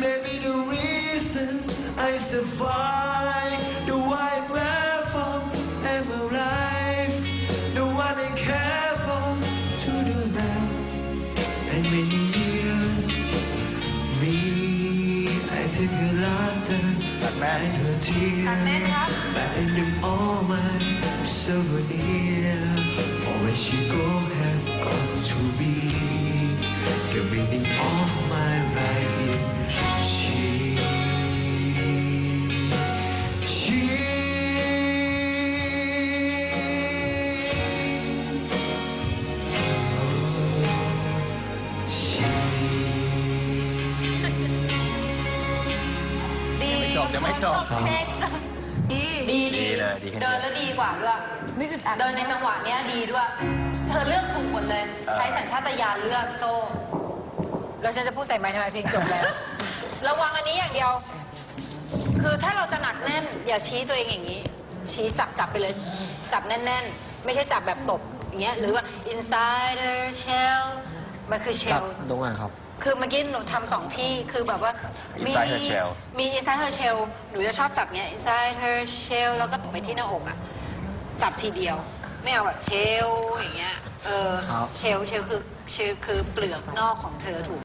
may be the reason I survive the wide world from ever life. The one I care for to the left. And many years me I take her laughter and her tears back in them all my souvenir for where she go have got to be. The meaning of my life ดีจบยังไม่จบเพลงดีดีดีเลยดีขึ้นเยเดิอะนแล้วดีกว่าด้วยไม่อึดอัดเดินในจังหวะเนี้ยดีด้วย เธอเลือกถูกหมดเลย ใช้สัญชาตญาณเลือกโซ่แล้วฉันจะพูดใส่ไม้ทำไมเพลงจบแล้ว ระวังอันนี้อย่างเดียว คือถ้าเราจะหนักแน่น อย่าชี้ตัวเองอย่างนี้ ชี้จับจับไปเลย จับแน่น ๆ ไม่ใช่จับแบบตบอย่างเงี้ยหรือว่า insider shell มันคือกับ shell ตรงไหนครับ คือเมื่อกี้หนูทำสองที่คือแบบว่ามี Inside her shell มี inside her shell หนูจะชอบจับเนี้ย inside her shell แล้วก็ตบไปที่หน้าอกอะ จับทีเดียว ไม่เอาแบบเชลอย่างเงี้ย เออ ครับ เชลเชลคือเชลคือเปลือกนอกของเธอถูก